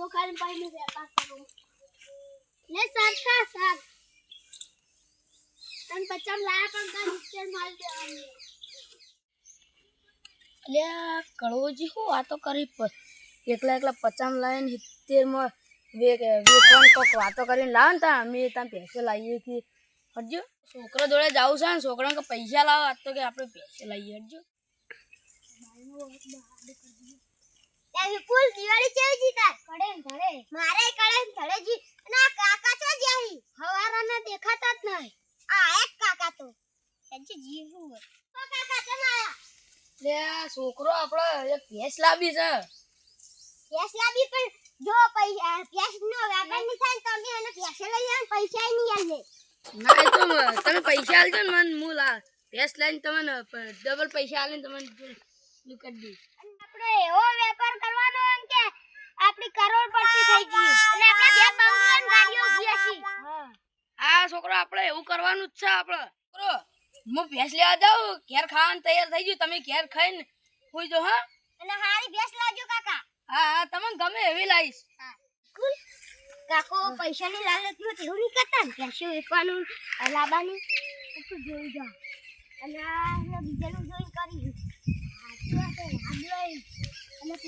જો ખાલી ભાઈ હું વેપાર કરું લે સરખા સર તન પચામ લાયા પણ તન સિત્તેર માલ દેવાની. અલ્યા કળવોજી હું વાતો કરી એકલા એકલા પચામ લાવીને સિત્તેરમાં વેચવાનું કોક વાતો કરીને લાવે ને ત્યાં અમે ત્યાં પૈસે લાવીએ કે હટજો છોકરો જોડે જાવું છે ને છોકરાને પૈસા લાવો આજ તો કે આપણે પૈસે લાવીએ હટજો એ વિપુલ દિવાળી કેવી જીતા કડે ને ધડે મારે કડે ને ધડે જી આ કાકા તો જ્યાહી હવારાના દેખાતા જ નહીં. આ એક કાકા તો. એજી જીવું તો કાકા આયા? લે છોકરો આપણે એક ભેંસ લાવી છે. ભેંસ લાવી પણ જો પૈસા ભેંસ નો વેપારની થાય તો અમે એને પૈસા લઈ જાય પૈસા નહીં આલે ના તો તમે પૈસા આલજો ને મને હું લા ભેંસ લઈને તમને ડબલ પૈસા આલીને તમને કરી અને આપણે એવો વેપાર કરવાનો એમ કે આપણી કરોડપતિ થઈ ગઈ. અને આપણે બે બંગલો ગાડીઓ હશે. આ છોકરો આપણે એવું કરવાનું જ છે આપણે. છોકરો હું ભેંસ લેવા જાઉં? ઘેર ખાવાનું તૈયાર થઈ ગયું. તમે ઘેર ખાઈને હોઈ જાઓ હા? અને હારી ભેંસ લાવજો કાકા. હા હા તમને ગમે એવી લાવીશ. કુલ કાકો પૈસાની લાલચમાં તેવું નહીં કરતા ને? પૈસા વેચવાનું લાવવાનું બધું જોઈ જાઓ. અને બીજાનું જોઈને કરી સાચી વાત છે, લાભ લઈ. અને પેલા વાળાને કેટલી બાંધી હતી જુઓ. અને ભેંસ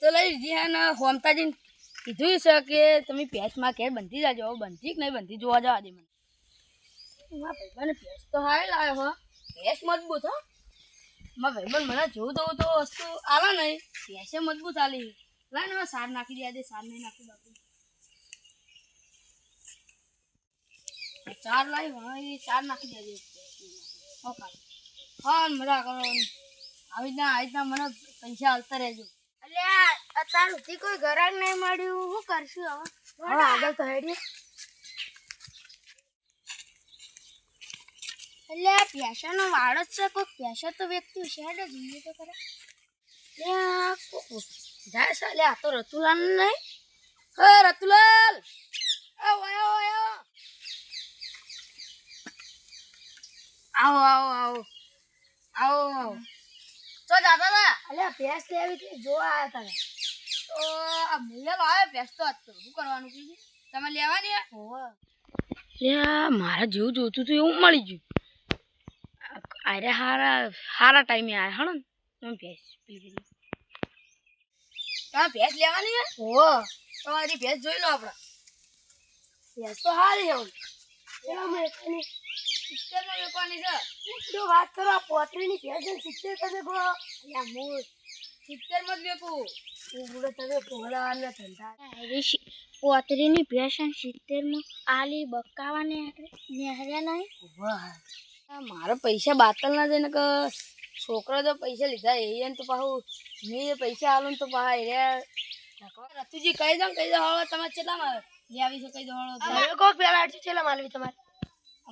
તો લઈ લીધી હે ને હોમતાજીને કીધું છે કે તમે ભેંસમાં ઘેર બંધી જાજો. બંધી કે નહીં બંધી જોવા જવા દે મને. મારા ભાઈબંધ ભેંસ તો હારે લાવ્યો હો. ભેંસ મજબૂત હો. મારા ભાઈબંધ મને જોવું તો તો વસ્તુ આલે નહીં. ભેંસે મજબૂત આલી. લાય ને સાર નાખી દે આજે, સાર નહીં નાખી બાપુ. ચાર લાવી એ ચાર નાખી દેજે. હા મજા કરો. આવી રીતના આવી રીતના મને પૈસા આવતા રહેજો. એટલે અત્યાર સુધી કોઈ ઘરાક નહીં મળ્યું. શું કરશું હવે? હવે આગળ તો હેડી એટલે આ પ્યાસાનો વાળો જ છે. કોઈ પ્યાસા તો વ્યક્તિ છે ને જોઈએ તો ખરા. જાય છે. એટલે આ તો રતુલાલ નહીં. હે રતુલાલ! આવો આવો આવો. આવો આવો. તો જાતા હતા અલ્યા ભેંસ લેવી હતી જોવા આવ્યા હતા તો આ મૂલ્ય આવે ભેંસ તો આજ તો શું કરવાનું કીધું તમે લેવાની લ્યા મારા જેવું જોતું હતું એવું મળી ગયું. અરે હારા હારા ટાઈમે આયા હણ તમે ભેંસ તમે ભેંસ લેવાની હે? ઓ તમારી ભેંસ જોઈ લો આપણે. ભેંસ તો હારી એવું સિત્તેરમાં વેચવાની છે. વાત કરો પોતરી ની સિત્તેર તમે ગો અલ્યા મૂળ. સિત્તેરમાં જ વેકું આલી બકાવા ને નેહર્યા નહીં? વાહ મારા પૈસા બાતલ ના ને કે છોકરા તો પૈસા લીધા એને તો પાછું મેં પૈસા આલું તો પાછા એર્યા રતુજી કહી દઉં કહી દો હવે તમે કેટલામાં લાવી છે કહી દો કોક પેલા અડચી છેલ્લા માલવી તમારે.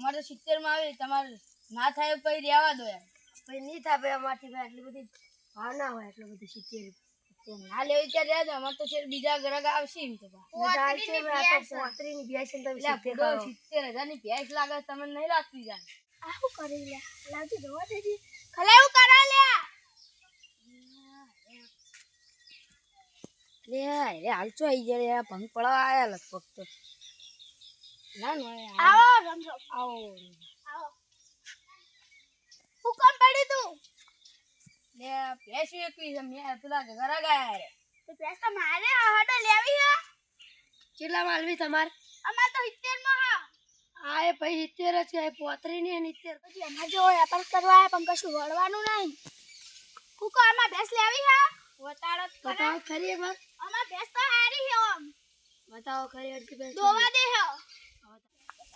અમારે તો સિત્તેરમાં આવી તમારે ના થાય પછી રહેવા દો યાર પછી નહીં થાય ભાઈ અમારથી ભાઈ એટલી બધી ભાવ ના હોય એટલું બધું સિત્તેર ના. લેવી ત્યારે રહ્યા અમારે તો છે બીજા ગ્રાહક આવશે એમ તો પોતરીની ની તમે સિત્તેર હજારની ભેંસ લાગે તમને નહીં લાગતી જાય. આવું કરી લે લાવજો જોવા દેજી. ખલે એવું કરા લે લે અરે હાલ ચો આઈ ગયા ભંગ પડવા આયા લગભગ તો. આવો રમજો આવો આવો હું કોણ પડી તું લે ભેંસ એકવી છે મેં પેલા ઘરા ગયા રે તો ભેસ તો મારે હડો લેવી હે કેટલા માલવી તમારે અમાર તો 70 માં હા આ એ ભાઈ સિત્તેર જ ની સિત્તેર પછી અમાર જો વેપાર કરવા આયા પણ કશું વળવાનું નહીં કુકો આમાં ભેસ લેવી હે વતાડો. બતાવો ખરી એકવાર અમાર ભેસ તો હારી હે આમ બતાવો ખરી અડધી ભેંસ દોવા દે હે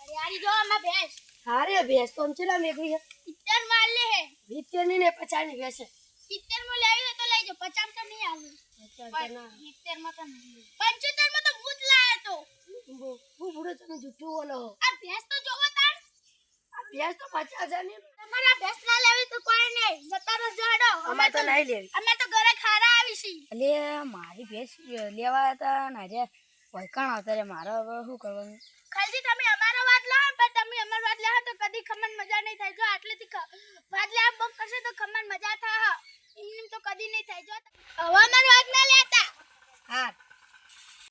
હરિયાળી જો અમાર ભેસ. હારે ભેંસ તો આમ ચેલા છે. 70 માં લે હે. સિત્તેરની ને પચાસની ભેંસ છે. 70 માં લેવી તો લઈ જાઓ 50 તો નહીં આલું પચાસ તો ના. 70 માં તો નહીં 75 માં તો ભૂત લાયો તો. બુ- બુ તમે જુઠ્ઠું બોલો. આ ભેસ તો જોવો તાર આ ભેંસ તો પચાસ હજારની તમારે આ ના લેવી તો કોઈ નહીં. જતા રહો જોડો. અમારે તો નહીં લેવી. અમે તો ઘરે ખારા આવી છી એટલે મારી ભેંસ લેવા હતા ને આજે વૈકાણ આવતા રે મારે હવે શું કરવાનું? ખાલી